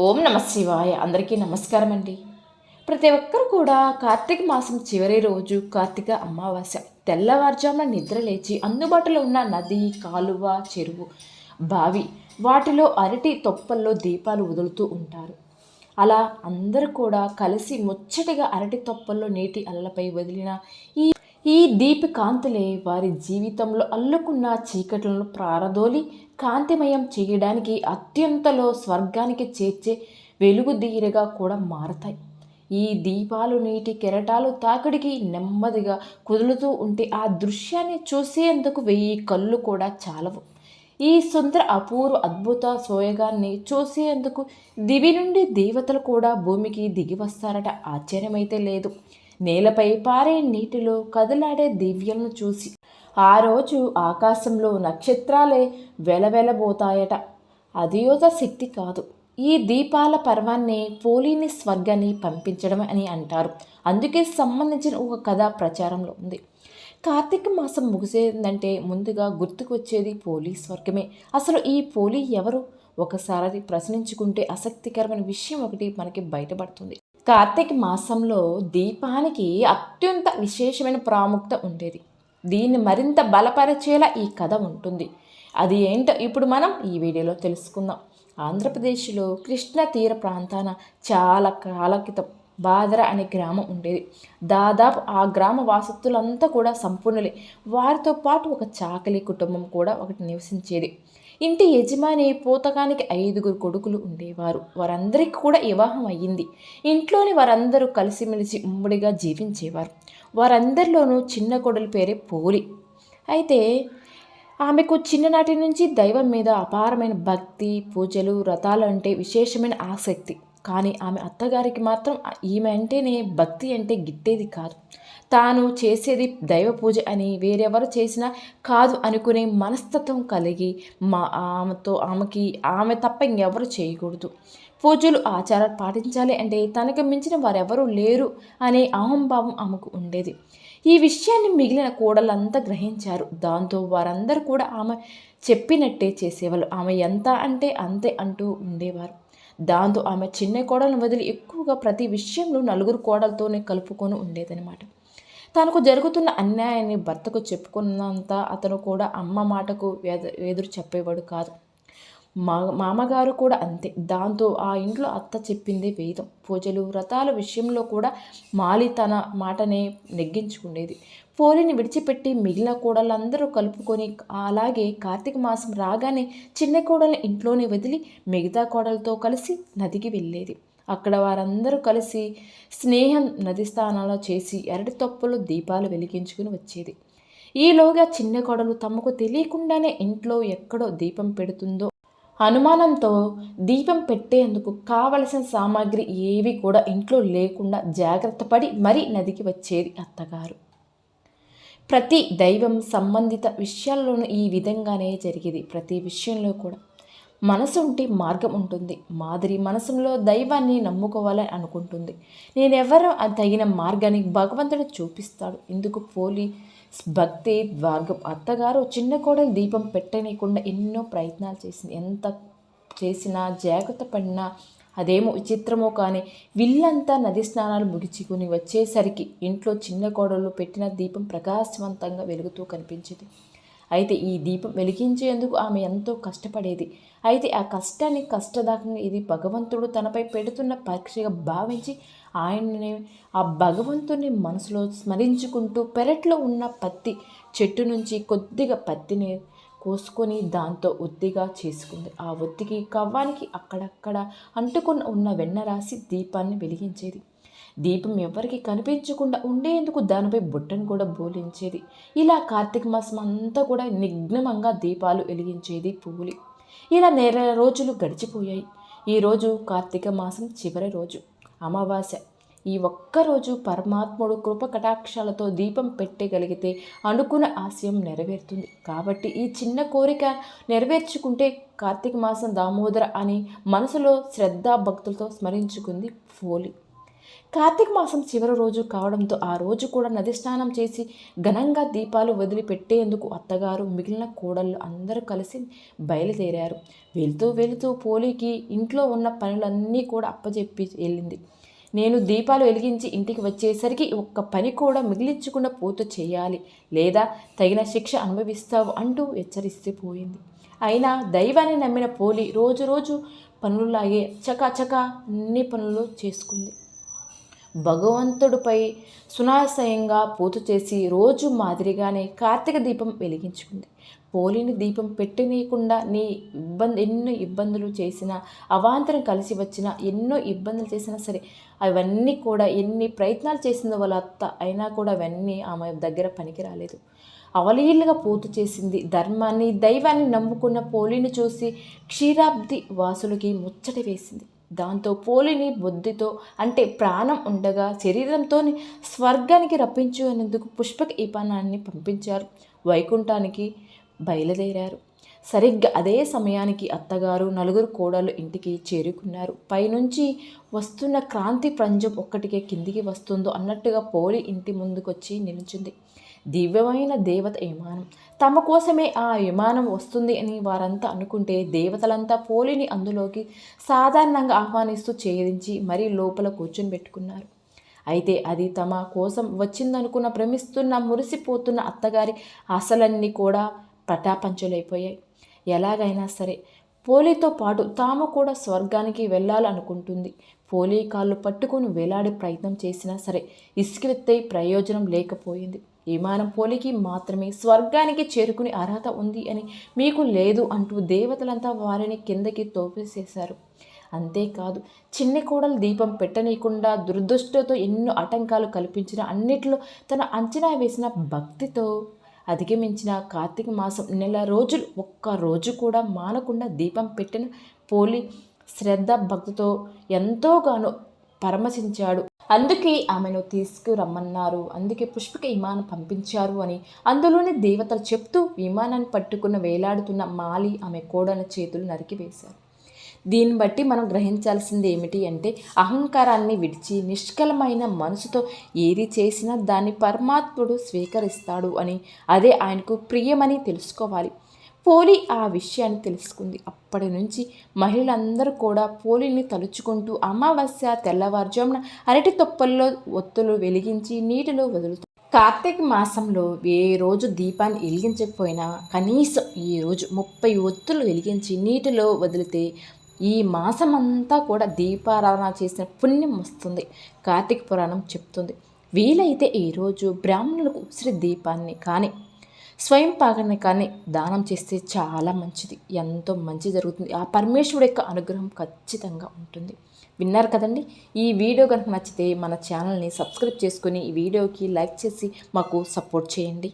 ఓం నమ శివాయ. అందరికీ నమస్కారం అండి ప్రతి ఒక్కరు కూడా కార్తీక మాసం చివరి రోజు కార్తీక అమావాస్య తెల్లవారుజామున నిద్ర లేచి అందుబాటులో ఉన్న నది కాలువ చెరువు బావి వాటిలో అరటి తొప్పల్లో దీపాలు వదులుతూ ఉంటారు. అలా అందరూ కూడా కలిసి ముచ్చటగా అరటి తొప్పల్లో నీటి అలలపై వదిలిన ఈ ఈ దీప కాంతులే వారి జీవితంలో అల్లుకున్న చీకట్లను ప్రారదోలి కాంతిమయం చేయడానికి అత్యంతలో స్వర్గానికి చేర్చే వెలుగుదీరగా కూడా మారతాయి. ఈ దీపాలు నీటి కెరటాలు తాకిడికి నెమ్మదిగా కుదులుతూ ఉంటే ఆ దృశ్యాన్ని చూసేందుకు వెయ్యి కళ్ళు కూడా చాలవు. ఈ సుందర అపూర్వ అద్భుత సోయగాన్ని చూసేందుకు దివి నుండి దేవతలు కూడా భూమికి దిగి వస్తారట. ఆశ్చర్యమైతే లేదు. నేలపై పారే నీటిలో కదలాడే దివ్యలను చూసి ఆ రోజు ఆకాశంలో నక్షత్రాలే వెలవెలబోతాయట. అదియోత శక్తి కాదు. ఈ దీపాల పర్వాన్ని పోలీని స్వర్గాన్ని పంపించడం అని అంటారు. అందుకే సంబంధించిన ఒక కథ ప్రచారంలో ఉంది. కార్తీక మాసం ముగిసేదంటే ముందుగా గుర్తుకొచ్చేది పోలీ స్వర్గమే. అసలు ఈ పోలీ ఎవరు? ఒకసారి ప్రశ్నించుకుంటే ఆసక్తికరమైన విషయం ఒకటి మనకి బయటపడుతుంది. కార్తీక మాసంలో దీపానికి అత్యంత విశేషమైన ప్రాముఖ్యత ఉండేది. దీన్ని మరింత బలపరిచేలా ఈ కథ ఉంటుంది. అది ఏంటో ఇప్పుడు మనం ఈ వీడియోలో తెలుసుకుందాం. ఆంధ్రప్రదేశ్లో కృష్ణ తీర ప్రాంతాన చాలా కాల క్రితం బాదర అనే గ్రామం ఉండేది. దాదాపు ఆ గ్రామ వాసత్తులంతా కూడా సంపూర్ణులే. వారితో పాటు ఒక చాకలి కుటుంబం కూడా ఒకటి నివసించేది. ఇంటి యజమాని పోతకానికి ఐదుగురు కొడుకులు ఉండేవారు. వారందరికీ కూడా వివాహం అయ్యింది. ఇంట్లోని వారందరూ కలిసిమెలిసి ఉమ్మడిగా జీవించేవారు. వారందరిలోనూ చిన్న కొడుల పేరే పోలి. అయితే ఆమెకు చిన్ననాటి నుంచి దైవం మీద అపారమైన భక్తి పూజలు వ్రతాలు అంటే విశేషమైన ఆసక్తి. కానీ ఆమె అత్తగారికి మాత్రం ఈమె అంటేనే భక్తి అంటే గిట్టేది కాదు. తాను చేసేది దైవ పూజ అని వేరెవరు చేసినా కాదు అనుకునే మనస్తత్వం కలిగి మా ఆమెతో ఆమెకి ఆమె తప్ప ఇంకెవరు చేయకూడదు. పూజలు ఆచారాలు పాటించాలి అంటే తనకు మించిన వారెవరూ లేరు అనే అహంభావం ఆమెకు ఉండేది. ఈ విషయాన్ని మిగిలిన కోడలంతా గ్రహించారు. దాంతో వారందరూ కూడా ఆమె చెప్పినట్టే చేసేవాళ్ళు. ఆమె ఎంత అంటే అంతే అంటూ ఉండేవారు. దాంతో ఆమె చిన్న కోడలను వదిలి ఎక్కువగా ప్రతి విషయంలో నలుగురు కోడలతోనే కలుపుకొని ఉండేదనమాట తనకు జరుగుతున్న అన్యాయాన్ని భర్తకు చెప్పుకున్నంత అతను కూడా అమ్మ మాటకు ఎదురు చెప్పేవాడు కాదు. మా మామగారు కూడా అంతే. దాంతో ఆ ఇంట్లో అత్త చెప్పింది వేదం. పూజలు వ్రతాల విషయంలో కూడా మాలి తన మాటనే నెగ్గించుకునేది. పోలిని విడిచిపెట్టి మిగిలిన కోడళ్ళందరూ కలుపుకొని అలాగే కార్తీక మాసం రాగానే చిన్న కోడల్ని ఇంట్లోనే వదిలి మిగతా కోడలతో కలిసి నదికి వెళ్ళేది. అక్కడ వారందరూ కలిసి స్నేహం నది స్థానాల్లో చేసి ఎరటి తొప్పలు దీపాలు వెలిగించుకుని వచ్చేది. ఈలోగా చిన్న కోడలు తమకు తెలియకుండానే ఇంట్లో ఎక్కడో దీపం పెడుతుందో అనుమానంతో దీపం పెట్టేందుకు కావలసిన సామాగ్రి ఏవి కూడా ఇంట్లో లేకుండా జాగ్రత్త పడి మరీ నదికి వచ్చేది అత్తగారు. ప్రతి దైవం సంబంధిత విషయాల్లోనూ ఈ విధంగానే జరిగేది. ప్రతి విషయంలో కూడా మనసు ఉంటే మార్గం ఉంటుంది. మాదిరి మనసులో దైవాన్ని నమ్ముకోవాలని అనుకుంటుంది. నేనెవరో తగిన మార్గాన్ని భగవంతుడు చూపిస్తాడు. ఇందుకు పోలి భక్తి ద్వార్గం అత్తగారు చిన్న కోడలు దీపం పెట్టనీయకుండా ఎన్నో ప్రయత్నాలు చేసింది. ఎంత చేసినా జాగ్రత్త పడినా అదేమో విచిత్రమో కానీ విల్లంతా నది స్నానాలు ముగిచుకుని వచ్చేసరికి ఇంట్లో చిన్న కోడలు పెట్టిన దీపం ప్రకాశవంతంగా వెలుగుతూ కనిపించేది. అయితే ఈ దీపం వెలిగించేందుకు ఆమె ఎంతో కష్టపడేది. అయితే ఆ కష్టాన్ని కష్టదాకంగా ఇది భగవంతుడు తనపై పెడుతున్న పరీక్షగా భావించి ఆయన్ని ఆ భగవంతుని మనసులో స్మరించుకుంటూ పెరట్లో ఉన్న పత్తి చెట్టు నుంచి కొద్దిగా పత్తిని కోసుకొని దాంతో ఒత్తిగా చేసుకుంది. ఆ ఒత్తికి కవ్వానికి అక్కడక్కడ అంటుకున్న ఉన్న వెన్న రాసి దీపాన్ని వెలిగించేది. దీపం ఎవరికి కనిపించకుండా ఉండేందుకు దానిపై బుట్టను కూడా బోలించేది. ఇలా కార్తీక మాసం అంతా కూడా నిఘ్నమంగా దీపాలు వెలిగించేది పువ్వులి ఇలా నెల రోజులు గడిచిపోయాయి. ఈరోజు కార్తీక మాసం చివరి రోజు. అమావాస్య ఈ ఒక్కరోజు పరమాత్ముడు కృప కటాక్షాలతో దీపం పెట్టగలిగితే అనుకున్న ఆశయం నెరవేరుతుంది. కాబట్టి ఈ చిన్న కోరిక నెరవేర్చుకుంటే కార్తీక మాసం దామోదర అని మనసులో శ్రద్ధా భక్తులతో స్మరించుకుంది ఫోలి. కార్తీక మాసం చివరి రోజు కావడంతో ఆ రోజు కూడా నది స్నానం చేసి ఘనంగా దీపాలు వదిలిపెట్టేందుకు అత్తగారు మిగిలిన కోడళ్ళు అందరూ కలిసి బయలుదేరారు. వెళుతూ వెళుతూ పోలీకి ఇంట్లో ఉన్న పనులన్నీ కూడా అప్పచెప్పి వెళ్ళింది. నేను దీపాలు వెలిగించి ఇంటికి వచ్చేసరికి ఒక్క పని కూడా మిగిలించకుండా పూర్తి చేయాలి. లేదా తగిన శిక్ష అనుభవిస్తావు అంటూ హెచ్చరిస్తే పోయింది అయినా దైవాన్ని నమ్మిన పోలి రోజు రోజు పనులాగే చకాచకా అన్ని పనులు చేసుకుంది. భగవంతుడిపై సునాశయంగా పూత చేసి రోజు మాదిరిగానే కార్తీక దీపం వెలిగించుకుంది. పోలిని దీపం పెట్టనీయకుండా నీ ఇబ్బంది ఎన్నో ఇబ్బందులు చేసినా అవాంతరం కలిసి వచ్చినా ఎన్నో ఇబ్బందులు చేసినా సరే అవన్నీ కూడా ఎన్ని ప్రయత్నాలు చేసిందో వాళ్ళ అత్త అయినా కూడా అవన్నీ ఆమె దగ్గర పనికి రాలేదు. అవలీలుగా పూర్తి చేసింది ధర్మాన్ని దైవాన్ని నమ్ముకున్న పోలిని చూసి క్షీరాబ్ది వాసులకి ముచ్చట వేసింది. దాంతో పోలిని బుద్ధితో అంటే ప్రాణం ఉండగా శరీరంతో స్వర్గానికి రప్పించు అనేందుకు పుష్పక ఈపానాన్ని పంపించారు. వైకుంఠానికి బయలుదేరారు. సరిగ్గా అదే సమయానికి అత్తగారు నలుగురు కోడలు ఇంటికి చేరుకున్నారు. పైనుంచి వస్తున్న క్రాంతి ప్రంజం ఒక్కటికే కిందికి వస్తుందో అన్నట్టుగా పోలి ఇంటి ముందుకొచ్చి నిలిచింది. దివ్యమైన దేవత విమానం. తమ కోసమే ఆ విమానం వస్తుంది అని వారంతా అనుకుంటే దేవతలంతా పోలిని అందులోకి సాధారణంగా ఆహ్వానిస్తూ ఛేదించి మరీ లోపల కూర్చొని పెట్టుకున్నారు. అయితే అది తమ కోసం వచ్చిందనుకున్న భ్రమిస్తున్న మురిసిపోతున్న అత్తగారి ఆశలన్నీ కూడా పటాపంచలైపోయాయి ఎలాగైనా సరే పోలీతో పాటు తాము కూడా స్వర్గానికి వెళ్ళాలనుకుంటుంది. పోలీ కాళ్ళు పట్టుకుని వేలాడే ప్రయత్నం చేసినా సరే ఇసుకెత్తే ప్రయోజనం లేకపోయింది. విమానం పోలికి మాత్రమే స్వర్గానికి చేరుకుని అర్హత ఉంది అని మీకు లేదు అంటూ దేవతలంతా వారిని కిందకి తోపేసేశారు. అంతేకాదు చిన్ని కోడలు దీపం పెట్టనీయకుండా దురదృష్టతో ఎన్నో ఆటంకాలు కల్పించిన అన్నిట్లో తన అంచనా వేసిన భక్తితో అధిగమించిన కార్తీక మాసం నెల రోజులు ఒక్క రోజు కూడా మానకుండా దీపం పెట్టిన పోలి శ్రద్ధ భక్తితో ఎంతోగానో పరమశించాడు. అందుకే ఆమెను తీసుకురమ్మన్నారు. అందుకే పుష్పక విమానం పంపించారు అని అందులోని దేవతలు చెప్తూ విమానాన్ని పట్టుకున్న వేలాడుతున్న మాలి ఆమె కోడల చేతులు నరికివేశారు. దీన్ని బట్టి మనం గ్రహించాల్సింది ఏమిటి అంటే అహంకారాన్ని విడిచి నిష్కలమైన మనసుతో ఏది చేసినా దాన్ని పరమాత్ముడు స్వీకరిస్తాడు అని అదే ఆయనకు ప్రియమని తెలుసుకోవాలి. పోలి ఆ విషయాన్ని తెలుసుకుంది. అప్పటి నుంచి మహిళలందరూ కూడా పోలిని తలుచుకుంటూ అమావాస్య తెల్లవారుజామున అరటి తొప్పల్లో ఒత్తులు వెలిగించి నీటిలో వదులుతారు కార్తీక మాసంలో ఏ రోజు దీపాన్ని వెలిగించకపోయినా కనీసం ఈ రోజు ముప్పై ఒత్తులు వెలిగించి నీటిలో వదిలితే ఈ మాసమంతా కూడా దీపారాధన చేసిన పుణ్యం వస్తుంది. కార్తీక పురాణం చెప్తుంది. వీలైతే ఈరోజు బ్రాహ్మణులకు ఉసిరి దీపాన్ని కానీ స్వయం పాకాన్ని కానీ దానం చేస్తే చాలా మంచిది. ఎంతో మంచి జరుగుతుంది. ఆ పరమేశ్వరుడు యొక్క అనుగ్రహం ఖచ్చితంగా ఉంటుంది. విన్నారు కదండి? ఈ వీడియో కనుక నచ్చితే మన ఛానల్ని సబ్స్క్రైబ్ చేసుకుని ఈ వీడియోకి లైక్ చేసి మాకు సపోర్ట్ చేయండి.